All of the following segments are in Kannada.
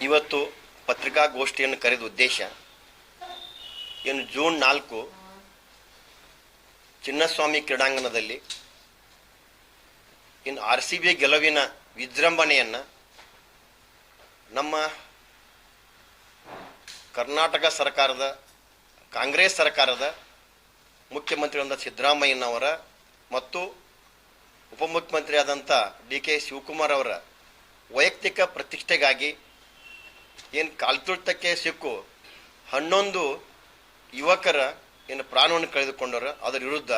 ಇವತ್ತು ಪತ್ರಿಕಾಗೋಷ್ಠಿಯನ್ನು ಕರೆದ ಉದ್ದೇಶ ಇನ್ನು ಜೂನ್ ನಾಲ್ಕು ಚಿನ್ನಸ್ವಾಮಿ ಕ್ರೀಡಾಂಗಣದಲ್ಲಿ ಇನ್ನು ಆರ್ ಸಿ ಬಿ ಗೆಲುವಿನ ವಿಜೃಂಭಣೆಯನ್ನು ನಮ್ಮ ಕರ್ನಾಟಕ ಸರ್ಕಾರದ, ಕಾಂಗ್ರೆಸ್ ಸರ್ಕಾರದ ಮುಖ್ಯಮಂತ್ರಿಯಾದ ಸಿದ್ದರಾಮಯ್ಯನವರ ಮತ್ತು ಉಪಮುಖ್ಯಮಂತ್ರಿಯಾದಂಥ ಡಿ ಕೆ ಶಿವಕುಮಾರ್ ಅವರ ವೈಯಕ್ತಿಕ ಪ್ರತಿಷ್ಠೆಗಾಗಿ ಏನು ಕಾಲ್ತುಳಿತಕ್ಕೆ ಸಿಕ್ಕು, ಹನ್ನೊಂದು ಯುವಕರ ಏನು ಪ್ರಾಣವನ್ನು ಕಳೆದುಕೊಂಡರ ಅದರ ವಿರುದ್ಧ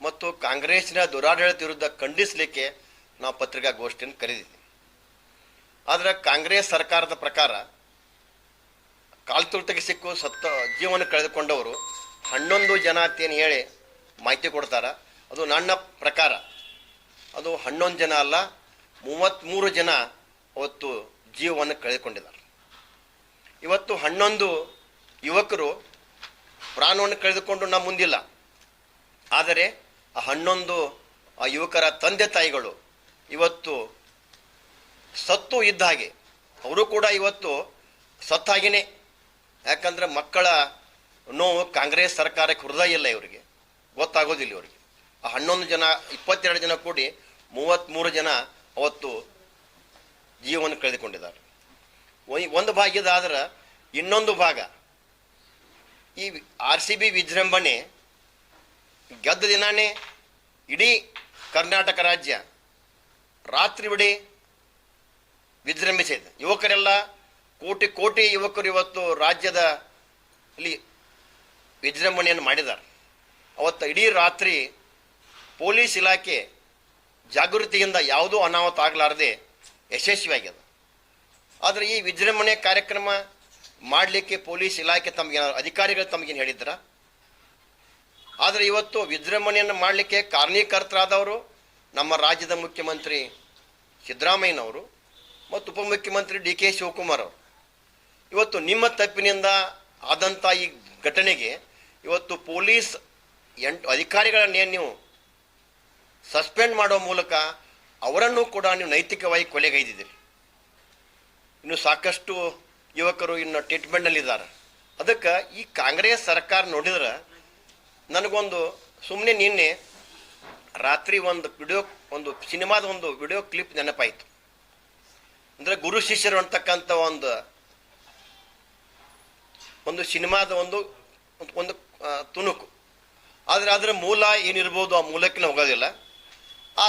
ಮತ್ತು ಕಾಂಗ್ರೆಸ್ನ ದುರಾಡಳಿತ ವಿರುದ್ಧ ಖಂಡಿಸಲಿಕ್ಕೆ ನಾವು ಪತ್ರಿಕಾಗೋಷ್ಠಿಯನ್ನು ಕರೆದಿದ್ದೀವಿ ಆದರೆ ಕಾಂಗ್ರೆಸ್ ಸರ್ಕಾರದ ಪ್ರಕಾರ ಕಾಲ್ತುಳಿತಕ್ಕೆ ಸಿಕ್ಕು, ಸತ್ತ ಜೀವವನ್ನು ಕಳೆದುಕೊಂಡವರು ಹನ್ನೊಂದು ಜನ ಅಂತೇನು ಹೇಳಿ ಮಾಹಿತಿ ಕೊಡ್ತಾರೆ. ಅದು ನನ್ನ ಪ್ರಕಾರ. ಅದು ಹನ್ನೊಂದು ಜನ ಅಲ್ಲ ಮೂವತ್ತ್ಮೂರು ಜನ ಅವತ್ತು ಜೀವವನ್ನು ಕಳೆದುಕೊಂಡಿದ್ದಾರೆ. ಇವತ್ತು ಹನ್ನೊಂದು ಯುವಕರು ಪ್ರಾಣವನ್ನು ಕಳೆದುಕೊಂಡು ನಮ್ಮ ಮುಂದಿಲ್ಲ. ಆದರೆ ಆ ಹನ್ನೊಂದು ಆ ಯುವಕರ ತಂದೆ ತಾಯಿಗಳು ಇವತ್ತು ಸತ್ತು ಇದ್ದ ಹಾಗೆ, ಅವರು ಕೂಡ ಇವತ್ತು ಸತ್ತಾಗಿನೇ. ಯಾಕಂದ್ರೆ ಮಕ್ಕಳ ನೋವು ಕಾಂಗ್ರೆಸ್ ಸರ್ಕಾರಕ್ಕೆ ಹೃದಯ ಇಲ್ಲ ಇವರಿಗೆ, ಗೊತ್ತಾಗೋದಿಲ್ಲ ಇವರಿಗೆ. ಆ ಹನ್ನೊಂದು ಜನ, ಇಪ್ಪತ್ತೆರಡು ಜನ ಕೂಡಿ ಮೂವತ್ತ್ಮೂರು ಜನ ಅವತ್ತು ಜೀವವನ್ನು ಕಳೆದುಕೊಂಡಿದ್ದಾರೆ. ಒಂದು ಭಾಗ್ಯದಾದ್ರೆ ಇನ್ನೊಂದು ಭಾಗ. ಈ ಆರ್ ಸಿ ಬಿ ವಿಜೃಂಭಣೆ, ಗೆದ್ದ ದಿನಾನೇ ಇಡೀ ಕರ್ನಾಟಕ ರಾಜ್ಯ ರಾತ್ರಿ ಬಿಡಿ ವಿಜೃಂಭಿಸಿದೆ. ಯುವಕರೆಲ್ಲ ಕೋಟಿ ಕೋಟಿ ಯುವಕರು ಇವತ್ತು ರಾಜ್ಯದ ಅಲ್ಲಿ ವಿಜೃಂಭಣೆಯನ್ನು ಮಾಡಿದ್ದಾರೆ. ಅವತ್ತು ಇಡೀ ರಾತ್ರಿ ಪೊಲೀಸ್ ಇಲಾಖೆ ಜಾಗೃತಿಯಿಂದ ಯಾವುದೂ ಅನಾಹುತ ಆಗಲಾರದೆ ಯಶಸ್ವಿಯಾಗಿದೆ. ಆದರೆ ಈ ವಿಜೃಂಭಣೆ ಕಾರ್ಯಕ್ರಮ ಮಾಡಲಿಕ್ಕೆ ಪೊಲೀಸ್ ಇಲಾಖೆ ತಮಗೆ ಅಧಿಕಾರಿಗಳು ತಮಗೇನು ಹೇಳಿದ್ರ? ಆದರೆ ಇವತ್ತು ವಿಜೃಂಭಣೆಯನ್ನು ಮಾಡಲಿಕ್ಕೆ ಕಾರಣೀಕರ್ತರಾದವರು ನಮ್ಮ ರಾಜ್ಯದ ಮುಖ್ಯಮಂತ್ರಿ ಸಿದ್ದರಾಮಯ್ಯನವರು ಮತ್ತು ಉಪಮುಖ್ಯಮಂತ್ರಿ ಡಿ ಕೆ ಶಿವಕುಮಾರ್ ಅವರು. ಇವತ್ತು ನಿಮ್ಮ ತಪ್ಪಿನಿಂದ ಆದಂಥ ಈ ಘಟನೆಗೆ ಇವತ್ತು ಪೊಲೀಸ್ ಎಂಟು ಅಧಿಕಾರಿಗಳನ್ನೇ ನೀವು ಸಸ್ಪೆಂಡ್ ಮಾಡೋ ಮೂಲಕ ಅವರನ್ನು ಕೂಡ ನೀವು ನೈತಿಕವಾಗಿ ಕೊಲೆಗೈದಿದ್ದೀರಿ. ಇನ್ನು ಸಾಕಷ್ಟು ಯುವಕರು ಇನ್ನು ಟ್ರೀಟ್ಮೆಂಟ್ನಲ್ಲಿದ್ದಾರೆ ಅದಕ್ಕೆ ಈ ಕಾಂಗ್ರೆಸ್ ಸರ್ಕಾರ ನೋಡಿದ್ರೆ ನನಗೊಂದು ಸುಮ್ಮನೆ ನಿನ್ನೆ ರಾತ್ರಿ ಒಂದು ವಿಡಿಯೋ, ಒಂದು ಸಿನಿಮಾದ ಒಂದು ವಿಡಿಯೋ ಕ್ಲಿಪ್ ನೆನಪಾಯಿತು. ಅಂದರೆ ಗುರು ಶಿಷ್ಯರು ಅಂತಕ್ಕಂಥ ಒಂದು ಒಂದು ಸಿನಿಮಾದ ಒಂದು, ಒಂದು- ತುಣುಕು. ಆದರೆ ಅದರ ಮೂಲ ಏನಿರ್ಬೋದು ಆ ಮೂಲಕ್ಕೆ ಹೋಗೋದಿಲ್ಲ ಆ,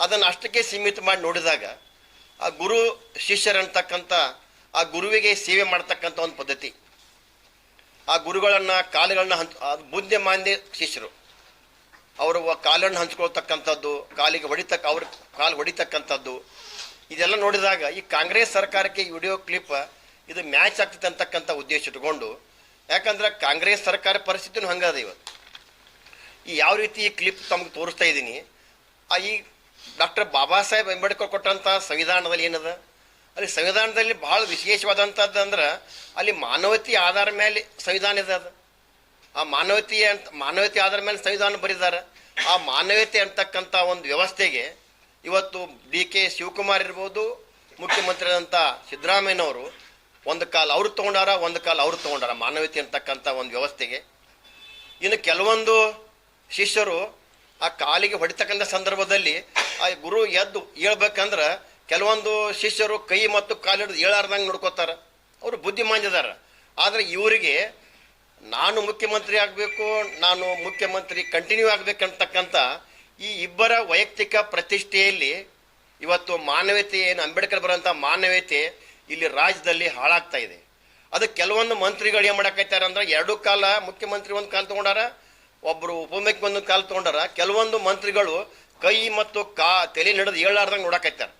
ಅದನ್ನು ಅಷ್ಟಕ್ಕೆ ಸೀಮಿತ ಮಾಡಿ ನೋಡಿದಾಗ ಆ ಗುರು ಶಿಷ್ಯರಂತಕ್ಕಂಥ ಆ ಗುರುವಿಗೆ ಸೇವೆ ಮಾಡ್ತಕ್ಕಂಥ ಒಂದು ಪದ್ಧತಿ. ಆ ಗುರುಗಳನ್ನು, ಕಾಲುಗಳನ್ನ ಹಂಚ್ ಬುದ್ಧಿ ಮಾಂದ್ಯ ಶಿಷ್ಯರು. ಅವರು ಕಾಲನ್ನು ಹಂಚ್ಕೊಳ್ತಕ್ಕಂಥದ್ದು, ಕಾಲಿಗೆ ಹೊಡಿತಕ್ಕ, ಅವ್ರ ಕಾಲು ಹೊಡಿತಕ್ಕಂಥದ್ದು. ಇದೆಲ್ಲ ನೋಡಿದಾಗ ಈ ಕಾಂಗ್ರೆಸ್ ಸರ್ಕಾರಕ್ಕೆ ವಿಡಿಯೋ ಕ್ಲಿಪ್ ಇದು ಮ್ಯಾಚ್ ಆಗ್ತದೆ ಅಂತಕ್ಕಂಥ ಉದ್ದೇಶ ಇಟ್ಕೊಂಡು ಯಾಕಂದ್ರೆ ಕಾಂಗ್ರೆಸ್ ಸರ್ಕಾರ ಪರಿಸ್ಥಿತಿನೂ ಹಂಗದ ಇವತ್ತು. ಈ ಯಾವ ರೀತಿ ಈ ಕ್ಲಿಪ್ ತಮಗೆ ತೋರಿಸ್ತಾ ಇದ್ದೀನಿ, ಆ ಈ ಡಾಕ್ಟರ್ ಬಾಬಾ ಸಾಹೇಬ್ ಅಂಬೇಡ್ಕರ್ ಕೊಟ್ಟಂಥ ಸಂವಿಧಾನದಲ್ಲಿ ಏನದ? ಅಲ್ಲಿ ಸಂವಿಧಾನದಲ್ಲಿ ಬಹಳ ವಿಶೇಷವಾದಂಥದ್ದು ಅಂದ್ರೆ ಅಲ್ಲಿ ಮಾನವತೆ ಆಧಾರ ಮೇಲೆ ಸಂವಿಧಾನ ಇದೆ ಅದು. ಆ ಮಾನವತೆಯ ಅಂತ ಮಾನವತೆ ಆಧಾರ ಮೇಲೆ ಸಂವಿಧಾನ ಬರೆದಿದ್ದಾರೆ. ಆ ಮಾನವತೆ ಅಂತಕ್ಕಂಥ ಒಂದು ವ್ಯವಸ್ಥೆಗೆ ಇವತ್ತು ಡಿ ಕೆ ಶಿವಕುಮಾರ್ ಇರ್ಬೋದು ಮುಖ್ಯಮಂತ್ರಿ ಆದಂಥ ಸಿದ್ದರಾಮಯ್ಯನವರು ಒಂದು ಕಾಲ ಅವ್ರು ತೊಗೊಂಡಾರ, ಒಂದು ಕಾಲ ಅವ್ರು ತಗೊಂಡಾರ ಮಾನವತೆ ಅಂತಕ್ಕಂಥ ಒಂದು ವ್ಯವಸ್ಥೆಗೆ. ಇನ್ನು ಕೆಲವೊಂದು ಶಿಷ್ಯರು ಆ ಕಾಲಿಗೆ ಹೊಡಿತಕ್ಕಂಥ ಸಂದರ್ಭದಲ್ಲಿ ಆ ಗುರು ಎದ್ದು ಹೇಳ್ಬೇಕಂದ್ರೆ ಕೆಲವೊಂದು ಶಿಷ್ಯರು ಕೈ ಮತ್ತು ಕಾಲು ಹಿಡಿದು ಏಳಾರ್ದಂಗೆ ನೋಡ್ಕೋತಾರ. ಅವರು ಬುದ್ಧಿಮಾಂದಿದಾರ ಆದರೆ ಇವರಿಗೆ ನಾನು ಮುಖ್ಯಮಂತ್ರಿ ಆಗಬೇಕು, ನಾನು ಮುಖ್ಯಮಂತ್ರಿ ಕಂಟಿನ್ಯೂ ಆಗ್ಬೇಕಂತಕ್ಕಂಥ ಈ ಇಬ್ಬರ ವೈಯಕ್ತಿಕ ಪ್ರತಿಷ್ಠೆಯಲ್ಲಿ ಇವತ್ತು ಮಾನವೀಯತೆ ಏನು, ಅಂಬೇಡ್ಕರ್ ಬರೋಂಥ ಮಾನವೀಯತೆ ಇಲ್ಲಿ ರಾಜ್ಯದಲ್ಲಿ ಹಾಳಾಗ್ತಾ ಇದೆ. ಅದು ಕೆಲವೊಂದು ಮಂತ್ರಿಗಳು ಏನು ಮಾಡಕೈತಾರ ಅಂದ್ರೆ ಎರಡು ಕಾಲ ಮುಖ್ಯಮಂತ್ರಿ ಒಂದು ಕಾಲ ತಗೊಂಡಾರ ಒಬ್ಬರು ಉಪಮುಖ್ಯಮಂತ್ರಿ ಕಾಲ ತಗೊಂಡಾರ, ಕೆಲವೊಂದು ಮಂತ್ರಿಗಳು ಕೈ ಮತ್ತು ಕಾ, ತಲೆ ನಡೆದು ಹೇಳಾರ್ದಂಗೆ ನೋಡಕೈತಾರೆ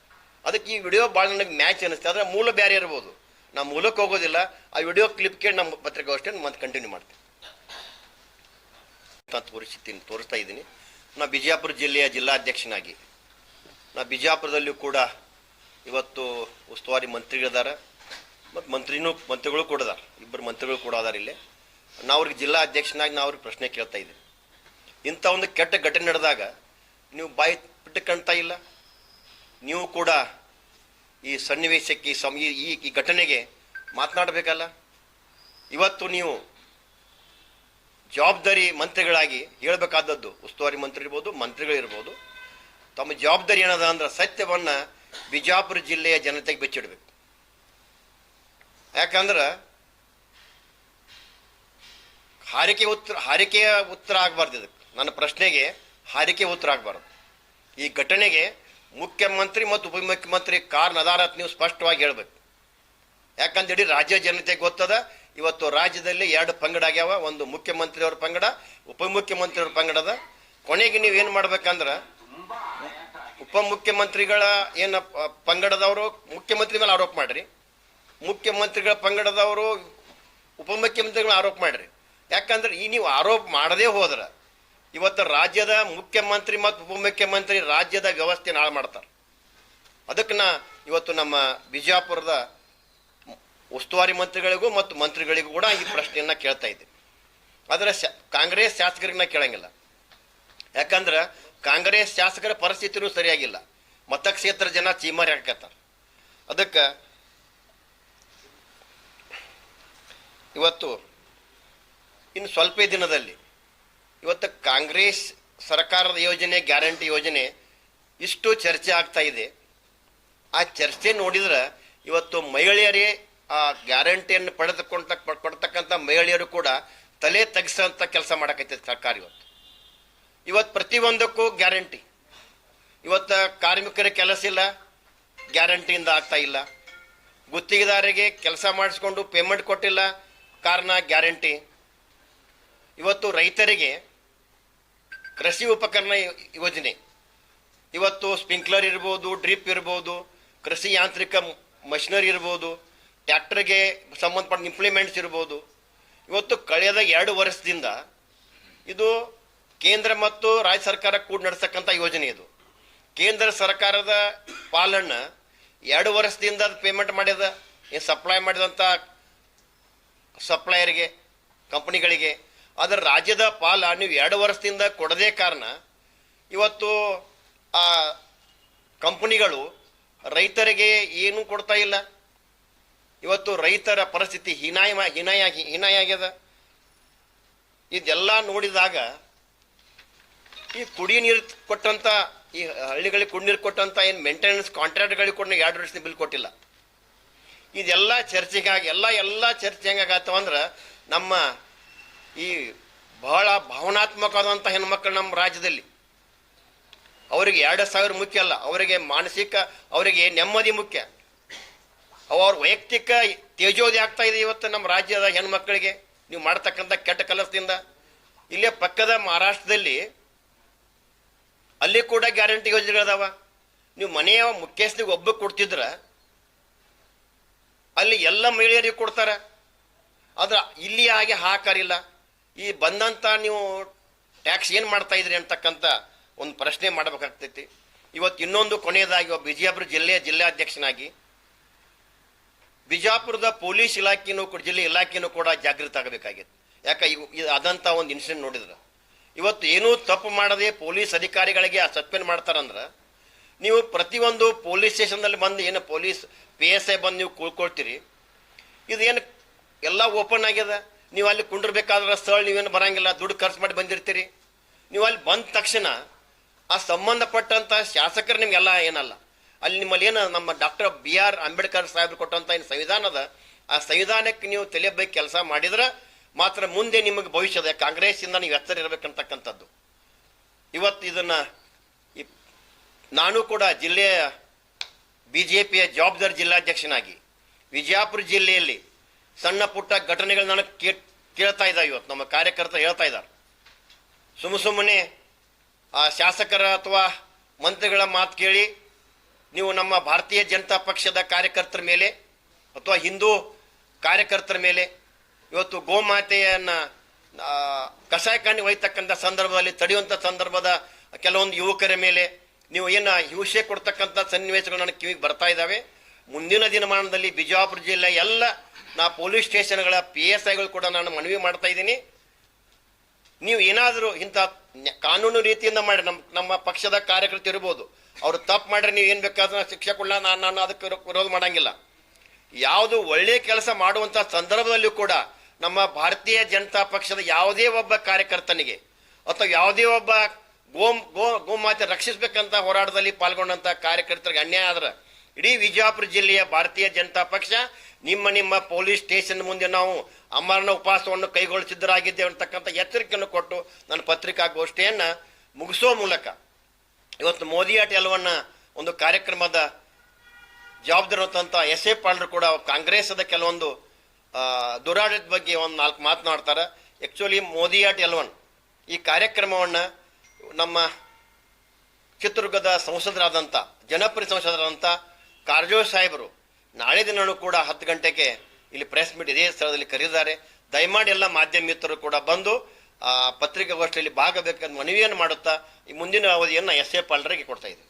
ಅದಕ್ಕೆ ಈ ವಿಡಿಯೋ ಭಾಳ ನನಗೆ ಮ್ಯಾಚ್ ಅನಿಸ್ತೆ. ಆದರೆ ಮೂಲ ಬೇರೆ ಇರ್ಬೋದು. ನಾ ಮೂಲಕ್ಕೆ ಹೋಗೋದಿಲ್ಲ. ಆ ವಿಡಿಯೋ ಕ್ಲಿಪ್ ಕೇಳಿ ನಮ್ಮ ಪತ್ರಿಕಾಗೋಷ್ಠಿಯನ್ನು ಮತ್ತೆ ಕಂಟಿನ್ಯೂ ಮಾಡ್ತೀನಿ. ಅಂತ ತೋರಿಸ್ತೀನಿ, ತೋರಿಸ್ತಾ ಇದ್ದೀನಿ. ನಾ ಬಿಜಾಪುರ ಜಿಲ್ಲೆಯ ಜಿಲ್ಲಾಧ್ಯಕ್ಷನಾಗಿ. ನಾ ಬಿಜಾಪುರದಲ್ಲಿಯೂ ಕೂಡ ಇವತ್ತು ಉಸ್ತುವಾರಿ ಮಂತ್ರಿಗಳಿದ್ದಾರೆ ಮತ್ತು ಮಂತ್ರಿನೂ, ಮಂತ್ರಿಗಳು ಕೂಡ ಅದಾರ ಇಬ್ಬರು ಮಂತ್ರಿಗಳು ಕೂಡ ಅದಾರ ಇಲ್ಲಿ. ನಾವು ಅವ್ರಿಗೆ ಜಿಲ್ಲಾ ಅಧ್ಯಕ್ಷನಾಗಿ ನಾವು ಅವ್ರಿಗೆ ಪ್ರಶ್ನೆ ಕೇಳ್ತಾ ಇದ್ದೀವಿ ಇಂಥ ಒಂದು ಕೆಟ್ಟ ಘಟನೆ ನಡೆದಾಗ ನೀವು ಬಾಯಿ ಬಿಟ್ಟು ಕಾಣ್ತಾ ಇಲ್ಲ? ನೀವು ಕೂಡ ಈ ಸನ್ನಿವೇಶಕ್ಕೆ ಈ ಸಂ ಈ- ಈ ಈ ಘಟನೆಗೆ ಮಾತನಾಡಬೇಕಲ್ಲ? ಇವತ್ತು ನೀವು ಜವಾಬ್ದಾರಿ ಮಂತ್ರಿಗಳಾಗಿ ಹೇಳಬೇಕಾದದ್ದು ಉಸ್ತುವಾರಿ ಮಂತ್ರಿ ಇರ್ಬೋದು, ಮಂತ್ರಿಗಳಿರ್ಬೋದು. ತಮ್ಮ ಜವಾಬ್ದಾರಿ ಏನದ ಅಂದ್ರೆ ಸತ್ಯವನ್ನ ಬಿಜಾಪುರ ಜಿಲ್ಲೆಯ ಜನತೆಗೆ ಬಿಚ್ಚಿಡಬೇಕು. ಯಾಕಂದ್ರೆ ಹಾರಿಕೆ ಉತ್ತರ, ಹಾರಿಕೆಯ ಉತ್ತರ ಆಗಬಾರ್ದು ಇದಕ್ಕೆ. ನನ್ನ ಪ್ರಶ್ನೆಗೆ ಹಾರಿಕೆ ಉತ್ತರ ಆಗಬಾರ್ದು. ಈ ಘಟನೆಗೆ ಮುಖ್ಯಮಂತ್ರಿ ಮತ್ತು ಉಪಮುಖ್ಯಮಂತ್ರಿ ಕಾರಣ ಅದಾರ ಅಂತ ನೀವು ಸ್ಪಷ್ಟವಾಗಿ ಹೇಳ್ಬೇಕು. ಯಾಕಂದ್ರೆ ರಾಜ್ಯ ಜನತೆಗೆ ಗೊತ್ತದ, ಇವತ್ತು ರಾಜ್ಯದಲ್ಲಿ ಎರಡು ಪಂಗಡ ಆಗ್ಯಾವ. ಒಂದು ಮುಖ್ಯಮಂತ್ರಿಯವ್ರ ಪಂಗಡ, ಉಪಮುಖ್ಯಮಂತ್ರಿಯವ್ರ ಪಂಗಡದ. ಕೊನೆಗೆ ನೀವು ಏನು ಮಾಡ್ಬೇಕಂದ್ರೆ, ಉಪಮುಖ್ಯಮಂತ್ರಿಗಳ ಏನು ಪಂಗಡದವರು, ಮುಖ್ಯಮಂತ್ರಿ ಮೇಲೆ ಆರೋಪ ಮಾಡ್ರಿ. ಮುಖ್ಯಮಂತ್ರಿಗಳ ಪಂಗಡದವರು ಉಪಮುಖ್ಯಮಂತ್ರಿಗಳ ಆರೋಪ ಮಾಡ್ರಿ. ಯಾಕಂದ್ರೆ ಈ ನೀವು ಆರೋಪ ಮಾಡದೇ ಹೋದ್ರೆ ಇವತ್ತು ರಾಜ್ಯದ ಮುಖ್ಯಮಂತ್ರಿ ಮತ್ತು ಉಪಮುಖ್ಯಮಂತ್ರಿ ರಾಜ್ಯದ ವ್ಯವಸ್ಥೆ ಹಾಳು ಮಾಡ್ತಾರೆ. ಅದಕ್ಕೆ ನಾ ಇವತ್ತು ನಮ್ಮ ಬಿಜಾಪುರದ ಉಸ್ತುವಾರಿ ಮಂತ್ರಿಗಳಿಗೂ ಮತ್ತು ಮಂತ್ರಿಗಳಿಗೂ ಕೂಡ ಈ ಪ್ರಶ್ನೆಯನ್ನ ಕೇಳ್ತಾ ಇದ್ದೆ. ಆದರೆ ಶಾ, ಕಾಂಗ್ರೆಸ್ ಶಾಸಕರಿಗೆ ಕೇಳಂಗಿಲ್ಲ. ಯಾಕಂದ್ರೆ ಕಾಂಗ್ರೆಸ್ ಶಾಸಕರ ಪರಿಸ್ಥಿತಿನೂ ಸರಿಯಾಗಿಲ್ಲ. ಮತಕ್ಷೇತ್ರ ಜನ ಚೀಮಾರಿ ಹಾಕತ್ತಾರ ಅದಕ್ಕೆ ಇವತ್ತು ಇನ್ನು ಸ್ವಲ್ಪ ದಿನದಲ್ಲಿ ಇವತ್ತು ಕಾಂಗ್ರೆಸ್ ಸರ್ಕಾರದ ಯೋಜನೆ, ಗ್ಯಾರಂಟಿ ಯೋಜನೆ ಇಷ್ಟು ಚರ್ಚೆ ಆಗ್ತಾ ಇದೆ. ಆ ಚರ್ಚೆ ನೋಡಿದ್ರೆ ಇವತ್ತು ಮಹಿಳೆಯರೇ ಆ ಗ್ಯಾರಂಟಿಯನ್ನು ಪಡೆದುಕೊಂಡ ಕೊಡ್ತಕ್ಕಂಥ ಮಹಿಳೆಯರು ಕೂಡ ತಲೆ ತಗ್ಸಂತ ಕೆಲಸ ಮಾಡಕೈತೆ ಸರ್ಕಾರ ಇವತ್ತು. ಇವತ್ತು ಪ್ರತಿಯೊಂದಕ್ಕೂ ಗ್ಯಾರಂಟಿ. ಇವತ್ತು ಕಾರ್ಮಿಕರ ಕೆಲಸ ಇಲ್ಲ, ಗ್ಯಾರಂಟಿಯಿಂದ ಆಗ್ತಾ ಇಲ್ಲ. ಗುತ್ತಿಗೆದಾರರಿಗೆ ಕೆಲಸ ಮಾಡಿಸ್ಕೊಂಡು ಪೇಮೆಂಟ್ ಕೊಟ್ಟಿಲ್ಲ, ಕಾರಣ ಗ್ಯಾರಂಟಿ. ಇವತ್ತು ರೈತರಿಗೆ ಕೃಷಿ ಉಪಕರಣ ಯೋಜನೆ. ಇವತ್ತು ಸ್ಪ್ರಿಂಕ್ಲರ್ ಇರ್ಬೋದು, ಡ್ರಿಪ್ ಇರ್ಬೋದು, ಕೃಷಿ ಯಾಂತ್ರಿಕ ಮಷಿನರಿ ಇರ್ಬೋದು, ಟ್ಯಾಕ್ಟರ್ಗೆ ಸಂಬಂಧಪಟ್ಟ ಇಂಪ್ಲಿಮೆಂಟ್ಸ್ ಇರ್ಬೋದು. ಇವತ್ತು ಕಳೆದ ಎರಡು ವರ್ಷದಿಂದ ಇದು ಕೇಂದ್ರ ಮತ್ತು ರಾಜ್ಯ ಸರ್ಕಾರ ಕೂಡ ನಡೆಸಕ್ಕಂಥ ಯೋಜನೆ ಇದು. ಕೇಂದ್ರ ಸರ್ಕಾರದ ಪಾಲನ್ನು ಎರಡು ವರ್ಷದಿಂದ ಅದು ಪೇಮೆಂಟ್ ಮಾಡ್ಯದ, ಏನು ಸಪ್ಲೈ ಮಾಡಿದಂಥ ಸಪ್ಲೈಯರ್ಗೆ ಕಂಪನಿಗಳಿಗೆ ಅದರ ರಾಜ್ಯದ ಪಾಲ ನೀವು ಎರಡು ವರ್ಷದಿಂದ ಕೊಡದೇ ಕಾರಣ, ಇವತ್ತು ಆ ಕಂಪನಿಗಳು ರೈತರಿಗೆ ಏನೂ ಕೊಡ್ತಾ ಇಲ್ಲ. ಇವತ್ತು ರೈತರ ಪರಿಸ್ಥಿತಿ ಹೀನಾಯ ಹೀನಾಯ ಹೀನಾಯ ಆಗ್ಯದ ಇದೆಲ್ಲ ನೋಡಿದಾಗ ಈ ಕುಡಿ ನೀರು ಕೊಟ್ಟಂತ, ಈ ಹಳ್ಳಿಗಳಿಗೆ ಕುಡಿ ನೀರು ಕೊಟ್ಟಂತ ಏನು ಮೇಂಟೆನೆನ್ಸ್ ಕಾಂಟ್ರಾಕ್ಟ್ಗಳಿಗೆ ಕೊಟ್ಟು ಎರಡು ವರ್ಷದ ಬಿಲ್ ಕೊಟ್ಟಿಲ್ಲ. ಇದೆಲ್ಲ ಚರ್ಚೆಗಾಗಿ, ಎಲ್ಲ ಎಲ್ಲ ಚರ್ಚೆ ಹೆಂಗಾಗತ್ತವ ಅಂದ್ರೆ ನಮ್ಮ ಈ ಬಹಳ ಭಾವನಾತ್ಮಕವಾದಂಥ ಹೆಣ್ಮಕ್ಳು ನಮ್ಮ ರಾಜ್ಯದಲ್ಲಿ. ಅವರಿಗೆ ಎರಡು ಸಾವಿರ ಮುಖ್ಯ ಅಲ್ಲ, ಅವರಿಗೆ ಮಾನಸಿಕ, ಅವರಿಗೆ ನೆಮ್ಮದಿ ಮುಖ್ಯ. ಅವ್ರ ವೈಯಕ್ತಿಕ ತೇಜೋದಿ ಆಗ್ತಾ ಇದೆ ಇವತ್ತು ನಮ್ಮ ರಾಜ್ಯದ ಹೆಣ್ಮಕ್ಳಿಗೆ. ನೀವು ಮಾಡ್ತಕ್ಕಂಥ ಕೆಟ್ಟ ಕೆಲಸದಿಂದ. ಇಲ್ಲೇ ಪಕ್ಕದ ಮಹಾರಾಷ್ಟ್ರದಲ್ಲಿ ಅಲ್ಲಿ ಕೂಡ ಗ್ಯಾರಂಟಿ ಯೋಜನೆಗಳದಾವ ನೀವು ಮನೆಯ ಮುಖ್ಯಸ್ಥಿಗೆ ಒಬ್ಬ ಕೊಡ್ತಿದ್ರ ಅಲ್ಲಿ ಎಲ್ಲ ಮಹಿಳೆಯರಿಗೆ ಕೊಡ್ತಾರೆ. ಆದ್ರೆ ಇಲ್ಲಿ ಹಾಗೆ ಹಾಕಾರಿಲ್ಲ. ಈ ಬಂದಂಥ ನೀವು ಟ್ಯಾಕ್ಸ್ ಏನು ಮಾಡ್ತಾ ಇದ್ರಿ ಅಂತಕ್ಕಂಥ ಒಂದು ಪ್ರಶ್ನೆ ಮಾಡಬೇಕಾಗ್ತೈತಿ. ಇವತ್ತು ಇನ್ನೊಂದು ಕೊನೆಯದಾಗಿ ಒಬ್ಬ ವಿಜಯಪುರ ಜಿಲ್ಲೆಯ ಜಿಲ್ಲಾಧ್ಯಕ್ಷನಾಗಿ ಬಿಜಾಪುರದ ಪೊಲೀಸ್ ಇಲಾಖೆನೂ ಕೂಡ, ಜಿಲ್ಲೆ ಇಲಾಖೆನೂ ಕೂಡ ಜಾಗೃತ ಆಗಬೇಕಾಗಿತ್ತು. ಯಾಕೆ ಇದು ಆದಂಥ ಒಂದು ಇನ್ಸಿಡೆಂಟ್ ನೋಡಿದ್ರೆ? ಇವತ್ತು ಏನೂ ತಪ್ಪು ಮಾಡದೆ ಪೊಲೀಸ್ ಅಧಿಕಾರಿಗಳಿಗೆ ಆ ಸಸ್ಪೆಂಡ್ ಮಾಡ್ತಾರಂದ್ರೆ, ನೀವು ಪ್ರತಿಯೊಂದು ಪೊಲೀಸ್ ಸ್ಟೇಷನ್ದಲ್ಲಿ ಬಂದು ಏನು ಪೊಲೀಸ್, ಪಿ ಎಸ್ ಐ ಬಂದು ನೀವು ಕೂಳ್ಕೊಳ್ತೀರಿ ಇದು ಏನು ಎಲ್ಲ ಓಪನ್ ಆಗ್ಯದ? ನೀವು ಅಲ್ಲಿ ಕುಂಡಿರ್ಬೇಕಾದ್ರೆ ಸ್ಥಳ ನೀವೇನು ಬರಂಗಿಲ್ಲ, ದುಡ್ಡು ಖರ್ಚು ಮಾಡಿ ಬಂದಿರ್ತೀರಿ. ನೀವು ಅಲ್ಲಿ ಬಂದ ತಕ್ಷಣ ಆ ಸಂಬಂಧಪಟ್ಟಂತ ಶಾಸಕರು ನಿಮಗೆಲ್ಲ ಏನಲ್ಲ. ಅಲ್ಲಿ ನಿಮ್ಮಲ್ಲಿ ಏನು ನಮ್ಮ ಡಾಕ್ಟರ್ ಬಿ ಆರ್ ಅಂಬೇಡ್ಕರ್ ಸಾಹೇಬ್ರು ಕೊಟ್ಟಂತ ಏನು ಸಂವಿಧಾನದ ಆ ಸಂವಿಧಾನಕ್ಕೆ ನೀವು ತಲೆಬೇಕು ಕೆಲಸ ಮಾಡಿದ್ರೆ ಮಾತ್ರ ಮುಂದೆ ನಿಮಗೆ ಭವಿಷ್ಯದ ಕಾಂಗ್ರೆಸ್ಸಿಂದ ನೀವು ಎತ್ತರ ಇರಬೇಕಂತಕ್ಕಂಥದ್ದು. ಇವತ್ತು ಇದನ್ನ ನಾನು ಕೂಡ ಜಿಲ್ಲೆಯ ಬಿ ಜೆ ಪಿಯ ಜವಾಬ್ದಾರಿ ಜಿಲ್ಲಾಧ್ಯಕ್ಷನಾಗಿ ವಿಜಯಪುರ ಜಿಲ್ಲೆಯಲ್ಲಿ ಸಣ್ಣ ಪುಟ್ಟ ಘಟನೆಗಳು ನನಗೆ ಕೇ ಕೇಳ್ತಾ ಇದ್ದಾವೆ ಇವತ್ತು. ನಮ್ಮ ಕಾರ್ಯಕರ್ತರು ಹೇಳ್ತಾ ಇದ್ದಾರೆ. ಸುಮ್ಮ ಸುಮ್ಮನೆ ಆ ಶಾಸಕರ ಅಥವಾ ಮಂತ್ರಿಗಳ ಮಾತು ಕೇಳಿ ನೀವು ನಮ್ಮ ಭಾರತೀಯ ಜನತಾ ಪಕ್ಷದ ಕಾರ್ಯಕರ್ತರ ಮೇಲೆ ಅಥವಾ ಹಿಂದೂ ಕಾರ್ಯಕರ್ತರ ಮೇಲೆ ಇವತ್ತು ಗೋಮಾತೆಯನ್ನ ಕಷಾಯ ಕಣ್ಣಿ ಒಯ್ತಕ್ಕಂಥ ಸಂದರ್ಭದಲ್ಲಿ, ತಡೆಯುವಂಥ ಸಂದರ್ಭದ ಕೆಲವೊಂದು ಯುವಕರ ಮೇಲೆ ನೀವು ಏನು ಹಿಂಸೆ ಕೊಡ್ತಕ್ಕಂಥ ಸನ್ನಿವೇಶಗಳು ನನಗೆ ಕಿವಿಗೆ ಬರ್ತಾ ಇದ್ದಾವೆ ಮುಂದಿನ ದಿನಮಾನದಲ್ಲಿ ಬಿಜಾಪುರ ಜಿಲ್ಲೆ ಎಲ್ಲ ನಾ ಪೊಲೀಸ್ ಸ್ಟೇಷನ್ಗಳ ಪಿ ಎಸ್ ಐಗಳು ಕೂಡ ನಾನು ಮನವಿ ಮಾಡ್ತಾ ಇದ್ದೀನಿ. ನೀವು ಏನಾದರೂ ಇಂಥ ಕಾನೂನು ರೀತಿಯಿಂದ ಮಾಡಿ ನಮ್ಮ ನಮ್ಮ ಪಕ್ಷದ ಕಾರ್ಯಕರ್ತ ಇರ್ಬೋದು. ಅವರು ತಪ್ಪು ಮಾಡ್ರೆ ನೀವು ಏನು ಬೇಕಾದ್ರೆ ಶಿಕ್ಷೆ ಕೊಡಲ್ಲ ನಾನು ನಾನು ಅದಕ್ಕೆ ವಿರೋ- ವಿರೋಧ ಮಾಡಂಗಿಲ್ಲ. ಯಾವುದು ಒಳ್ಳೆಯ ಕೆಲಸ ಮಾಡುವಂಥ ಸಂದರ್ಭದಲ್ಲೂ ಕೂಡ ನಮ್ಮ ಭಾರತೀಯ ಜನತಾ ಪಕ್ಷದ ಯಾವುದೇ ಒಬ್ಬ ಕಾರ್ಯಕರ್ತನಿಗೆ ಅಥವಾ ಯಾವುದೇ ಒಬ್ಬ ಗೋಮ್ ಗೋ ಗೋಮಾತೆ ರಕ್ಷಿಸಬೇಕಂತ ಹೋರಾಟದಲ್ಲಿ ಪಾಲ್ಗೊಂಡಂಥ ಕಾರ್ಯಕರ್ತರಿಗೆ ಅನ್ಯಾಯ ಆದ್ರೆ ಇಡೀ ವಿಜಯಪುರ ಜಿಲ್ಲೆಯ ಭಾರತೀಯ ಜನತಾ ಪಕ್ಷ ನಿಮ್ಮ ನಿಮ್ಮ ಪೊಲೀಸ್ ಸ್ಟೇಷನ್ ಮುಂದೆ ನಾವು ಅಮರಣ ಉಪವಾಸವನ್ನು ಕೈಗೊಳ್ಳುತ್ತಿದ್ದರಾಗಿದ್ದೇವೆ ಅಂತಕ್ಕಂಥ ಎಚ್ಚರಿಕೆಯನ್ನು ಕೊಟ್ಟು ನನ್ನ ಪತ್ರಿಕಾಗೋಷ್ಠಿಯನ್ನು ಮುಗಿಸೋ ಮೂಲಕ ಇವತ್ತು ಮೋದಿ ಆಟ ಎಲ್ಲವನ್ನ ಒಂದು ಕಾರ್ಯಕ್ರಮದ ಜವಾಬ್ದಾರಿ ಹೊತ್ತಂತ ಎಸ್ ಎ ಪಾಲ್ರು ಕೂಡ ಕಾಂಗ್ರೆಸ್ದ ಕೆಲವೊಂದು ದುರಾಡಳಿತ ಬಗ್ಗೆ ಒಂದು ನಾಲ್ಕು ಮಾತನಾಡ್ತಾರೆ ಆ್ಯಕ್ಚುಲಿ ಮೋದಿ ಆಟ್ ಎಲ್ವನ್ ಈ ಕಾರ್ಯಕ್ರಮವನ್ನು ನಮ್ಮ ಚಿತ್ರದುರ್ಗದ ಸಂಸದರಾದಂಥ ಜನಪ್ರಿಯ ಸಂಸದರಾದಂಥ ಕಾರ್ಜೋ ಸಾಹೇಬರು ನಾಳೆ ದಿನವೂ ಕೂಡ ಹತ್ತು ಗಂಟೆಗೆ ಇಲ್ಲಿ ಪ್ರೆಸ್ ಮೀಟ್ ಇದೇ ಸ್ಥಳದಲ್ಲಿ ಕರೆದಿದ್ದಾರೆ. ದಯಮಾಡಿ ಎಲ್ಲ ಮಾಧ್ಯಮ ಮಿತ್ರರು ಕೂಡ ಬಂದು ಪತ್ರಿಕಾಗೋಷ್ಠಿಯಲ್ಲಿ ಭಾಗಬೇಕಂತ ಮನವಿಯನ್ನು ಮಾಡುತ್ತಾ, ಈ ಮುಂದಿನ ಅವಧಿಯನ್ನು ಎಸ್ ಎ ಪಾಲ್ರಿಗೆ ಕೊಡ್ತಾ ಇದ್ದೀವಿ